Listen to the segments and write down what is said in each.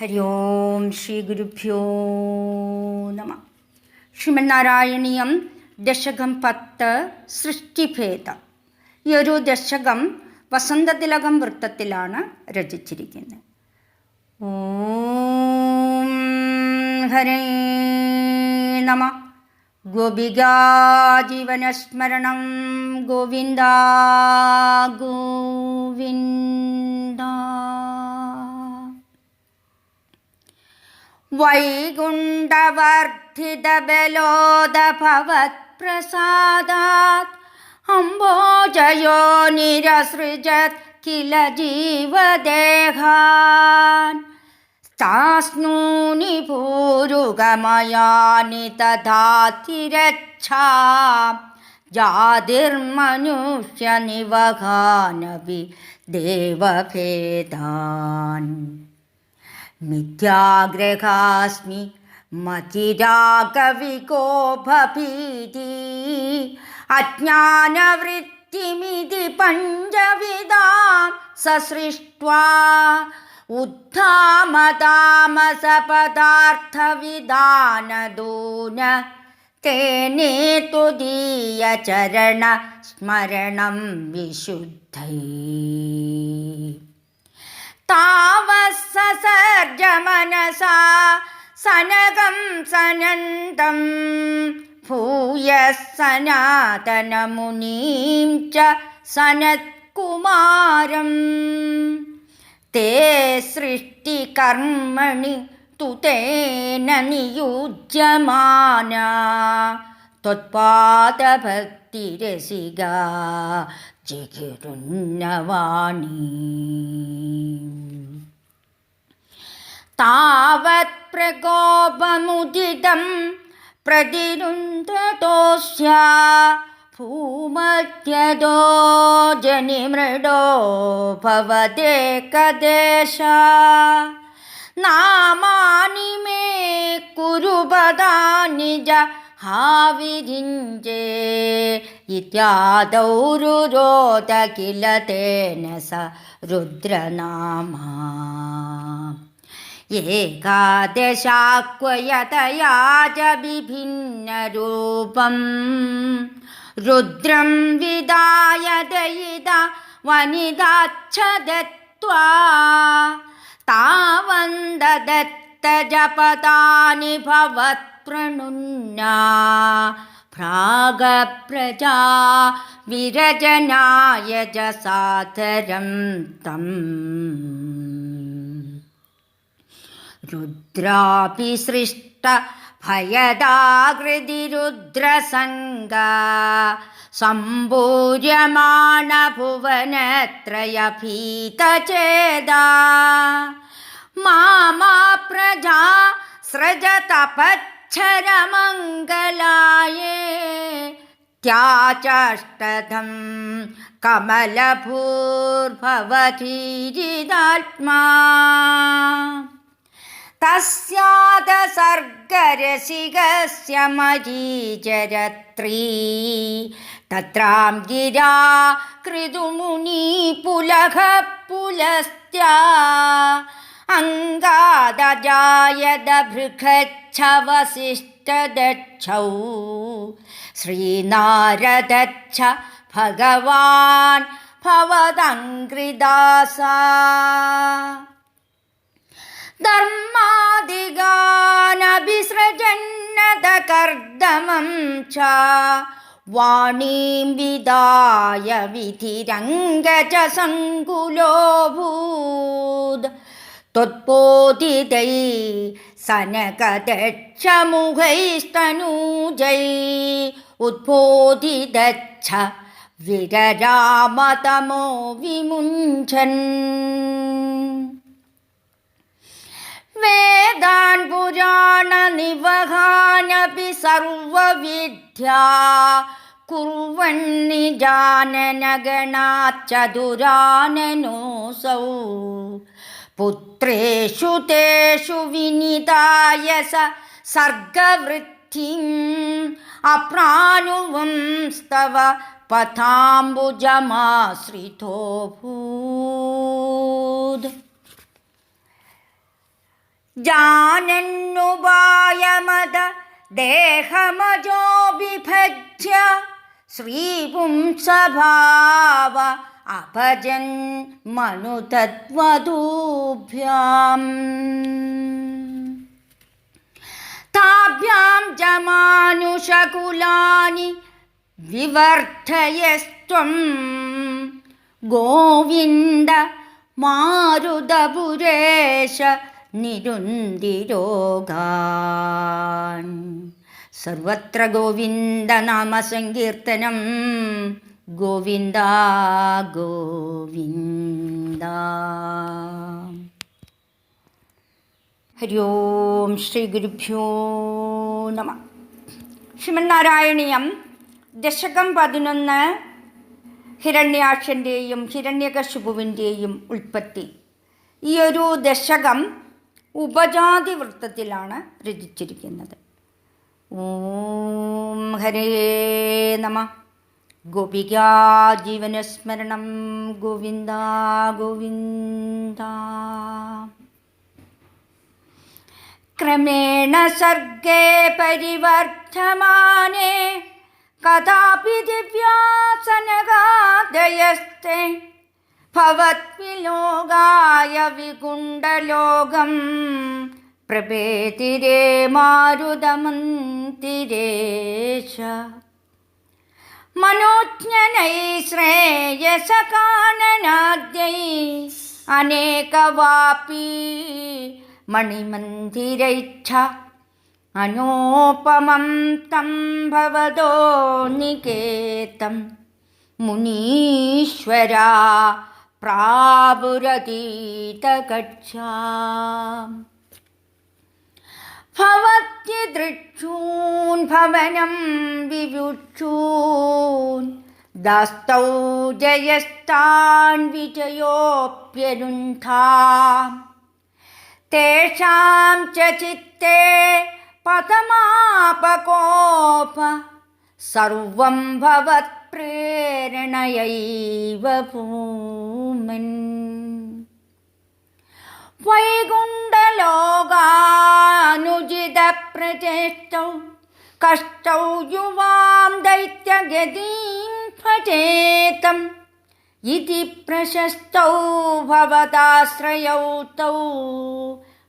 ഹരി ഓം ശ്രീ ഗുരുഭ്യോ നമ ശ്രീമന്നാരായണീയം ദശകം പത്ത് സൃഷ്ടിഭേദം ഈ ഒരു ദശകം വസന്തതിലകം വൃത്തത്തിലാണ് രചിച്ചിരിക്കുന്നത്. ഓം ഹരേ നമ. ഗോപികാജീവനസ്മരണം ഗോവിന്ദ ഗോവിന്ദ. वैकुण्ठवर्धितबलोदभवत्प्रसादात् अम्बोजयो निरसृजत् किल जीवदेहान् तास्नूनि पूरुगमयानि तथातिरच्छा जातिर्मनुष्यनिवहानपि देवभेदान् മിഥ്യാഗ്രഹാസ്മി മതിരാകവികോഭീതി അജ്ഞാനവൃത്തിമിതി പഞ്ചവിധാം സസൃഷ്ട്വാ ഉദ്ധാമതാമസപദാർത്ഥവിധാനദൂന തേനേ തുദീയചരണ സ്മരണം വിശുദ്ധൈ. सनगं सनन्दं भूयः सनातनमुनीं च सनत्कुमारम् ते सृष्टिकर्मणि तु तेन नियुज्यमाना त्वत्पादभक्तिरसिगा ചിഹിരുന്നവാണി താവത് പ്രകോപമുദിതം പ്രതിരുന്ധതോസ്യ ഭൂമത്യതോ ജനിമൃഡോ ഭവതേകദേശ നാമാനി മേ കുരുപദാനിജ हाविरिञ्जे इत्यादौ रुरोद किल तेन स रुद्रनामा। एकादशाक्वयतया च विभिन्नरूपं रुद्रं विदाय दयिता वनिदाच्छ दत्त्वा तावन्ददत्तजपदानि भवत्प्रणुन्ना प्रागप्रजा विरजनाय च सादरं तम्। रुद्रापि सृष्ट भयदाकृतिरुद्रसङ्गा सम्पूर्यमाणभुवनत्रयभीतचेदा मामा प्रजा सृजतपच्छरमङ्गलाये त्याचष्टधं कमलभूर्भवतीरिदात्मा तस्यादसर्गरसिकस्य मरीचरत्री तत्रां गिरा कृदुमुनिपुलः पुलस्त्या അങ്കാദജായത ഭൃഗച്ഛവശിഷ്ടദക്ഷൗ ശ്രീനാരദച്ഛ ഭഗവാൻ ഭവതങ്കൃദാസ ധർമാദിഗാനഭിസൃജന്നതകർദമം ച. വാണീം വിദായ വിധിരംഗജസങ്കുലോഭൂത്. त्वत्पोदितै सनकदक्षमुखैस्तनूजै उद्बोधितच्छ विररामतमो विमुञ्चन् वेदान् पुराणनिवहानपि सर्वविद्या कुर्वन्निजाननगणाच्चतुराननोऽसौ പുത്രേഷു തേഷു വിനിതായ സ സർഗവൃദ്ധിം അപ്രാനുവംസ്തവ പഥാംബുജമാശ്രിതോ ഭൂത് ദേഹമജോ വിഭജ്യ ശ്രീപുംസഭാവ അഭജൻ മനുതത്വതൂഭ്യാം താഭ്യാം ജമാനുഷകുലാനി വിവർദ്ധയസ്ത്വം ഗോവിന്ദ മാരുതപുരേശ നിരുന്തിരോഗാൻ. സർവത്ര ഗോവിന്ദ നാമ ഗോവിന്ദനാമസങ്കീർത്തനം ഗോവിന്ദ ഗോവിന്ദ. ഹരി ഓം ശ്രീ ഗുരുഭ്യോ നമ. ശ്രീമന്നാരായണീയം ദശകം പതിനൊന്ന് ഹിരണ്യാക്ഷന്റെയും ഹിരണ്യകശുപുവിന്റെയും ഉൽപ്പത്തി. ഈ ഒരു ദശകം ഉപജാതി വൃത്തത്തിലാണ് രചിച്ചിരിക്കുന്നത്. ഓം ഹരേ നമ. ഗോപികാ ജീവനസ്മരണം. ഗോവിന്ദ ഗോവിന്ദ. ക്രമേണ സർഗേ പരിവർത്തമാനേ. കഥാപി ദിവ്യാസനഗാദയസ്തെ ഭവത്വിലോകായ വികുണ്ഡലോകം प्रभेतिरे च मनोज्ञनैः श्रेयसकाननाद्यै अनेकवापी मणिमन्दिरैच्छा। अनोपमं तं भवदो निकेतं मुनीश्वरा प्रापुरदितक ഭവത്യദൃക്ഷൂൻ ഭവനം വിവുക്ഷൂൻ. ദസ്തൗ ജയസ്താൻ വിജയോപ്യരുന്ധാം തേഷാം ച ചിത്തേ പതമാപകോപ സർവം ഭവത്പ്രേരണയൈവ ഭൂമൻ. വൈകുണ്ഠലോകാനുജിതപ്രചേഷ്ടൗ കഷ്ട യുവാം ദൈത്യഗതീം ഭജേതം ഇതി പ്രശസ്തൗ ഭവതാശ്രയൗ തൗ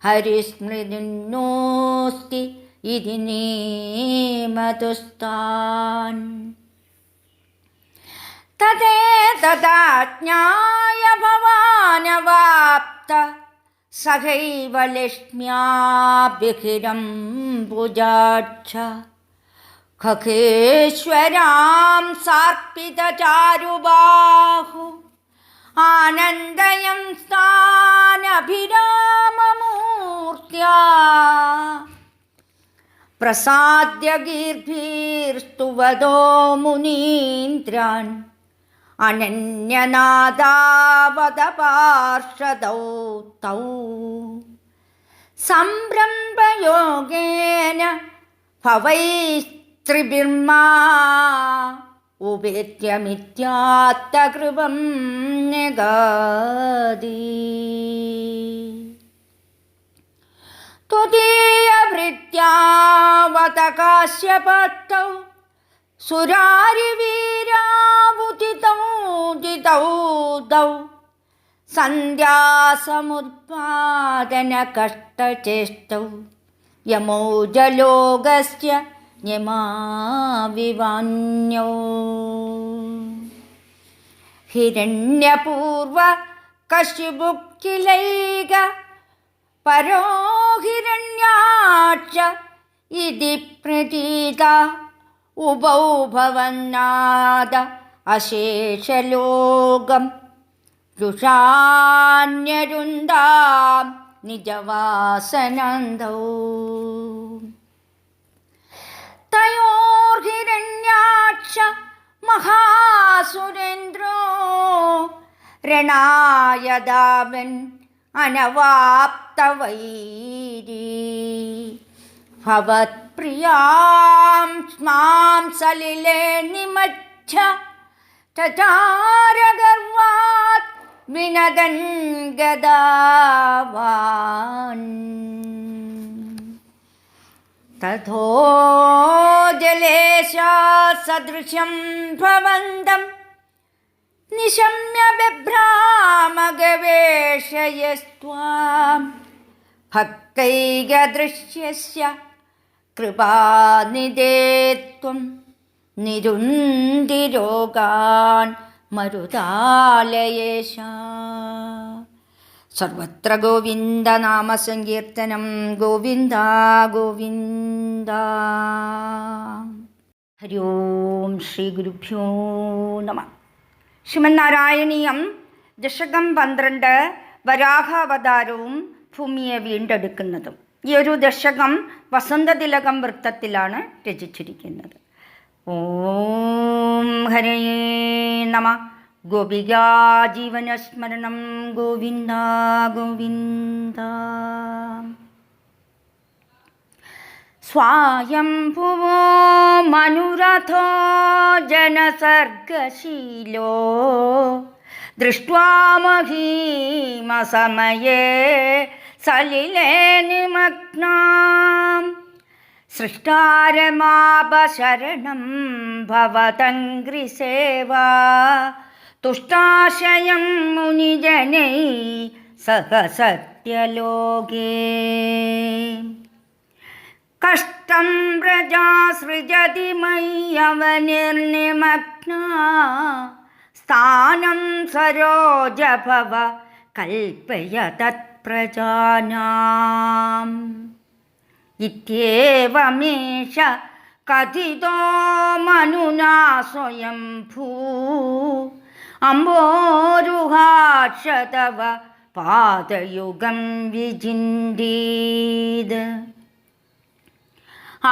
ഹരിസ്മൃതിന്നോസ്തി ഇതി നീമതുസ്താൻ. തതേ തദാജ്ഞായ ഭവാനവാപ്ത സഹൈവ ലക്ഷ്മ്യാഭിഹിരം ഭുജാക്ഷ खखेश्वरां सार्पितचारुबाहु आनन्दयं स्थानभिराममूर्त्या प्रसाद्य गीर्भिर्स्तुवदो मुनीन्द्रान् അനന്യനാദാവത പാർഷദൗ തൗ. സംരംഭയോഗേന ഭവൈസ്ത്രിബിർമാ. ഉപേത്യമിത്യാത്തകൃപം നഗാതി. തുതീയവൃത്യാവത കാശ്യപത്തൗ സുരാരിവീരാ ചിതൗ സന്ധ്യാസമുത്പാദനകഷ്ടചേഷ്ടൗ. യമോജലോകസ്യ യമാവിവാന്യൗ ഹിരണ്യപൂർവ കശുബുക്കിലൈക പരോ ഹിരണ്യാക്ഷ ഇതി പ്രതീത ഉഭൗ ഭവന്നാദ അശേഷലോകം രുഷാന്യരുന്താം നിജവാസനന്ദോ. തയോർഹിരണ്യാക്ഷ മഹാസുരേന്ദ്രോ രണായതാവൻ അനവാപ്തവൈരീ. ഭവത്പ്രിയാം സ്മാം സലിലെ നിമജ്ജ ചചാരഗർവാത് വിനദൻ ഗദാവാൻ. തഥോ ജലേശാ സദൃശം ഭവന്തം നിശമ്യ ബഭ്രാമഗവേഷയസ്ത്വാം. ഭക്തൈക ദൃശ്യസ്യ നിരുന്തിരോഗാൻ മരുതാലയേശ. സർവത്ര ഗോവിന്ദ നാമസങ്കീർത്തനം ഗോവിന്ദ ഗോവിന്ദ. ഹരി ഓം ശ്രീ ഗുരുഭ്യോ നമ. ശ്രീമന്നാരായണീയം ദശകം പന്ത്രണ്ട് വരാഹാവതാരവും ഭൂമിയെ വീണ്ടെടുക്കുന്നതും. ഈ ഒരു ദശകം വസന്തതിലകം വൃത്തത്തിലാണ് രചിച്ചിരിക്കുന്നത്. ഓം ഹരേ നമ ഗോപികാജീവനസ്മരണം ഗോവിന്ദ ഗോവിന്ദ स्वायम्भुवो मनुरथो जनसर्गशीलो दृष्ट्वा महीमसमये सलिले निमग्नां സൃഷ്ടാരമാപശരണം ഭവതംഗ്രിസേവാ തുഷ്ടാശയം മുനിജനൈ സഹ സത്യലോകേ കഷ്ടം പ്രജാസൃജതി മയ്യവനിർനിമഗ്ന സ്ഥാനം സരോജഭവ കൽപ്പയ തത്പ്രജാനാം ഇത്യേവമേഷ കഥിതോ മനുനാ സ്വയം ഭൂ അംബോരുഹാക്ഷതവ പാദയുഗം വിചിന്തീത്.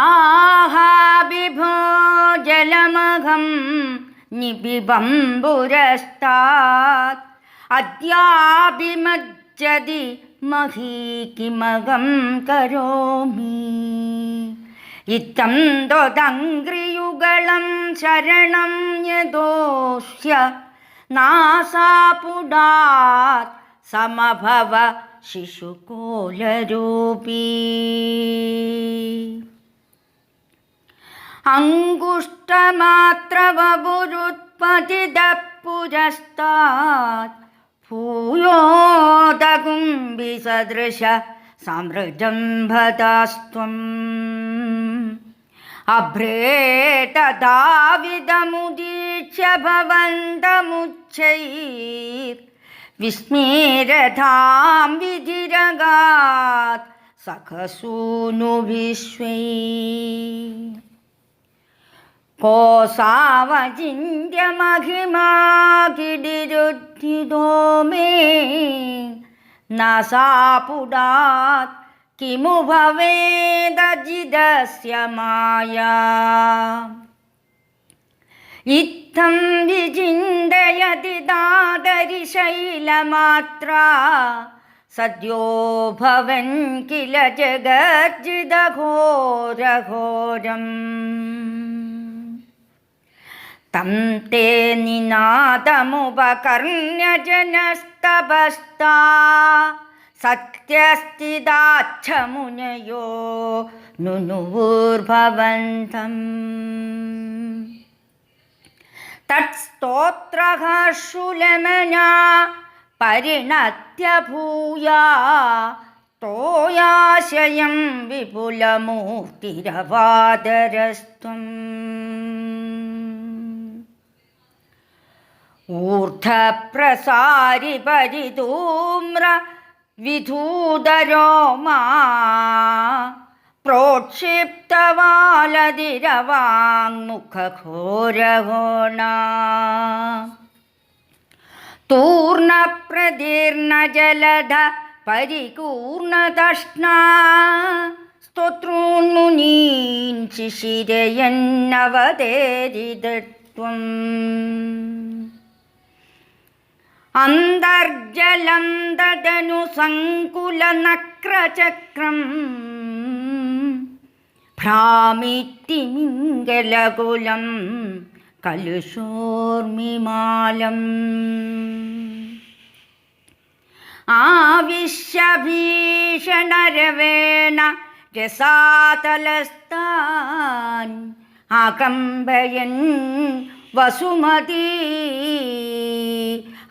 ആഹാവിഭോ ജലമഘം നിബിബം പുരസ്താത് അദ്യാഭിമജ്ജതി മഹീകിമകം കരോമി. ഇത്തം ത്വതങ്ക്രിയുഗളം ശരണം യദോഷ്യ നാസാപുടാത് സമഭവ ശിശുകോലരൂപീ. അങ്കുഷ്ടമാത്രവപുരുത്പതിതപുരസ്താത് ഭൂയോദകുംബിസദൃശ സമൃജംഭതാസ്ത്വം അഭ്രേതദാവിദമുദീക്ഷ്യ ഭവന്തമുച്ചൈ വിസ്മേരഥാം വിധിരഗാത് സഖസൂനു വിശ്വൈ കോസാവചിന്യമഹിമാകിടിരുദ്ധിതോ മേ നസാപുടാത് കിമു ഭവേദജിതസ്യ മായാ ഇത്തം വിചിന്തയതി ദാദരിശൈലമാത്ര സദ്യോ ഭവൻ കില ജഗർജിതഘോരഘോരം തം തേ നിനാദമുപകർണ്യജനസ്തപസ്താ സത്യസ്ഥിതാച്ഛമുനയോ നുനുവൂർഭവന്തം. തത്സ്തോത്രഹർഷുലമനാ പരിണത്യ ഭൂയാ തോയാശയം വിപുലമൂർത്തിരവാദരസ്ത്വം ഊർധപ്രസാരി വിധൂതരോമാ പ്രോക്ഷിപ്തവാലതിരവാങ്മുഖഘോരഘോണ തൂർണപ്രദീർണജലധ പരികൂർണതഷ്ണ സ്തോത്രൂന്മുനീൻ ശിശിരയന്നവതേരിതത്വം അന്തർജലം ദദനു സങ്കുലനക്രചക്രം. ഭ്രാമിത്തിമിംഗലകുലം കലുഷോർമിമാലം ആവിശ്യഭീഷണരവേണ രസാതലസ്ഥാൻ ആകമ്പയൻ വസുമതി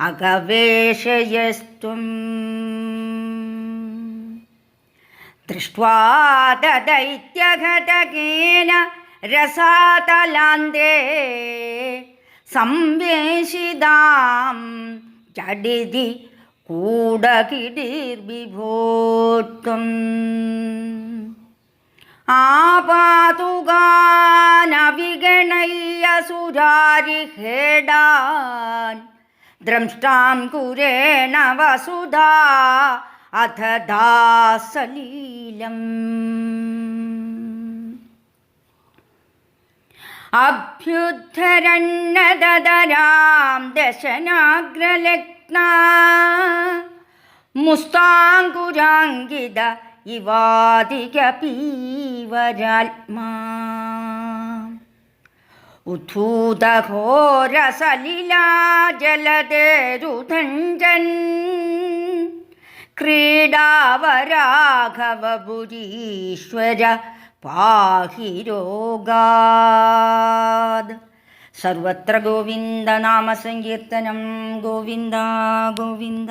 അകവേശയസ്ത്വം ദൃഷ്ട്വാ ദൈത്യഘടകേന രസാതലാന്തേ. സംവേശിതാം ചടിതി കൂടകിടിർവിഭോത്വം ആപാതുകാനവിഗണയ്യസുരാരിഹേടാൻ ദ്രംഷ്ടാം കുരേണ വസുധാ അഥ ദാസലീലം അഭ്യുദ്ധരണ്ണദരാം ദശനാഗ്രലഗ്ന മുസ്താങ്കുരാങ്കിത ഇവാദിക പീവരാത്മാ ഉദ്ധൂതഘോരസലിലാജലദേരുധഞ്ജൻ ക്രീഡാവരാഘവപുരീശ്വര പാഹി രോഗാത് സർവത്ര ഗോവിന്ദനാമസങ്കീർത്തനം ഗോവിന്ദ ഗോവിന്ദ.